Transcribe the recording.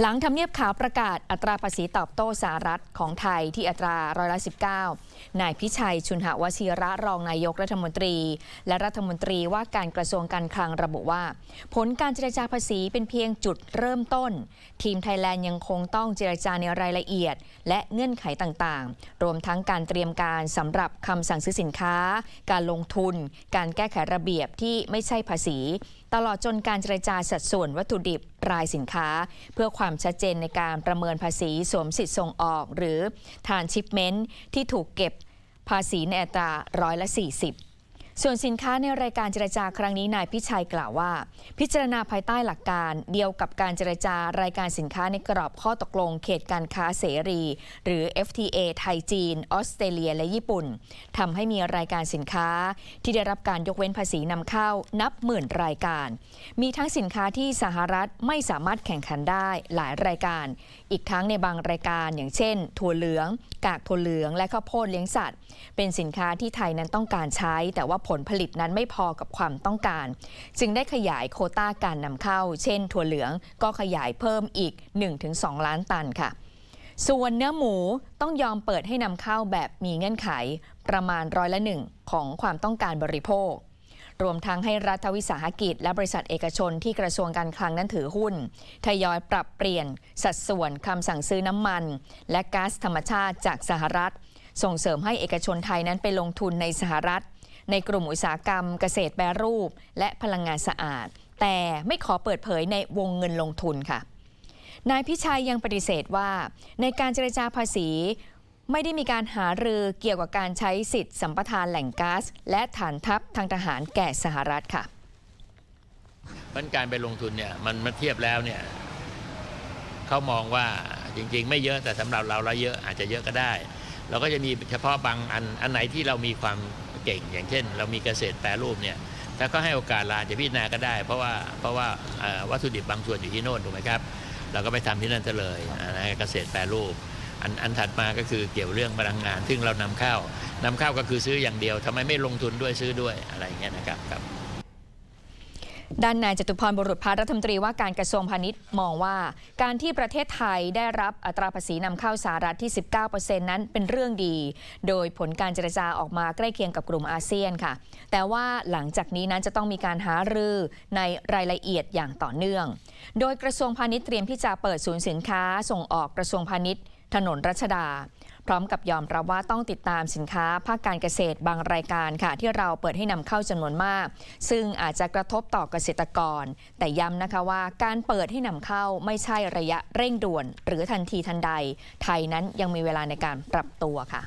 หลังทำเนียบขาวประกาศอัตราภาษีตอบโต้สหรัฐของไทยที่อัตราร้อยละ19 นายพิชัยชุนหวชิระรองนายกรัฐมนตรี และรัฐมนตรีว่าการกระทรวงการคลังระบุว่า ผลการเจรจาภาษีเป็นเพียงจุดเริ่มต้น ทีมไทยแลนด์ยังคงต้องเจรจาในรายละเอียด และเงื่อนไขต่างๆ รวมทั้งการเตรียมการสำหรับคำสั่งซื้อสินค้า การลงทุน การแก้ไขระเบียบที่ไม่ใช่ภาษี ตลอดจนการเจรจาสัดส่วนวัตถุดิบรายสินค้า เพื่อความชัดเจนในการประเมินภาษีสวมสิทธิ์ส่งออก หรือทานชิปเมนต์ที่ถูกเก็บภาษีในอัตราร้อยละ40 ส่วนสินค้าในรายการเจรจาครั้งนี้นายพิชัยกล่าวว่า พิจารณาภายใต้หลักการเดียวกับการเจรจารายการสินค้าในกรอบข้อตกลงเขตการค้าเสรี หรือ FTA ไทยจีน ออสเตรเลีย และญี่ปุ่นทำให้มีรายการสินค้าที่ได้รับการยกเว้นภาษีนำเข้านับหมื่นรายการ มีทั้งสินค้าที่สหรัฐไม่สามารถแข่งขันได้หลายรายการ อีกทั้งในบางรายการอย่างเช่น ถั่วเหลือง กากถั่วเหลือง และข้าวโพดเลี้ยงสัตว์ เป็นสินค้าที่ไทยนั้นต้องการใช้แต่ว่าผลผลิตนั้นไม่พอกับความต้องการ จึงได้ขยายโคต้าการนำเข้า เช่น ถั่วเหลืองก็ขยายเพิ่มอีก 1-2 ล้านตันค่ะ ส่วนเนื้อหมูต้องยอมเปิดให้นำเข้าแบบมีเงื่อนไขประมาณร้อยละหนึ่งของความต้องการบริโภค รวมทั้งให้รัฐวิสาหกิจ และบริษัทเอกชนที่กระทรวงการคลังนั้นถือหุ้น ทยอยปรับเปลี่ยน สัดส่วนคำสั่งซื้อน้ำมัน และก๊าซธรรมชาติจากสหรัฐ ส่งเสริมให้เอกชนไทยนั้นไปลงทุนในสหรัฐ ในกลุ่มอุตสาหกรรมเกษตรแปรรูป และพลังงานสะอาด แต่ไม่ขอเปิดเผยในวงเงินลงทุนค่ะ นายพิชัยยังปฏิเสธว่า ในการเจรจาภาษีไม่ได้มีการหารือเกี่ยวกับการใช้สิทธิ์สัมปทานแหล่งก๊าซและฐานทัพทางทหารแก่สหรัฐค่ะเพราะฉะนั้นการไปลงทุนเนี่ยมันมาเทียบแล้วเนี่ยเขามองว่าจริง ๆ ไม่เยอะแต่สำหรับเราเราเยอะอาจจะเยอะก็ได้ เราก็จะมีเฉพาะบางอันอันไหนที่เรามีความ เก่ง อย่างเช่น เรามีเกษตรแปรรูปเนี่ยถ้าก็ให้โอกาสเราจะพิจารณาก็ได้ เพราะว่าเพราะว่าวัตถุดิบบางส่วนอยู่ที่โน่นถูกไหมครับเราก็ไปทำที่นั่นเลยนะเกษตรแปรรูปอันอันถัดมาก็คือเกี่ยวเรื่องพลังงาน ซึ่งเรานำเข้านำเข้าก็คือซื้ออย่างเดียวทำไมไม่ลงทุนด้วยซื้อด้วยอะไรเงี้ยนะครับครับ ด้านนายจตุพรบุรุษพัฒรัฐมนตรีว่าการกระทรวงพาณิชย์มองว่า การที่ประเทศไทยได้รับอัตราภาษีนำเข้าสหรัฐที่ 19%นั้นเป็นเรื่องดี โดยผลการเจรจาออกมาใกล้เคียงกับกลุ่มอาเซียนค่ะ แต่ว่าหลังจากนี้นั้นจะต้องมีการหารือในรายละเอียดอย่างต่อเนื่อง โดยกระทรวงพาณิชย์เตรียมที่จะเปิดศูนย์สินค้าส่งออกกระทรวงพาณิชย์ถนนรัชดา พร้อมกับยอมรับว่าต้องติดตามสินค้าภาคการเกษตรบางรายการค่ะ ที่เราเปิดให้นำเข้าจำนวนมาก ซึ่งอาจจะกระทบต่อเกษตรกร แต่ย้ำนะคะว่าการเปิดให้นำเข้าไม่ใช่ระยะเร่งด่วน หรือทันทีทันใด ไทยนั้นยังมีเวลาในการปรับตัวค่ะ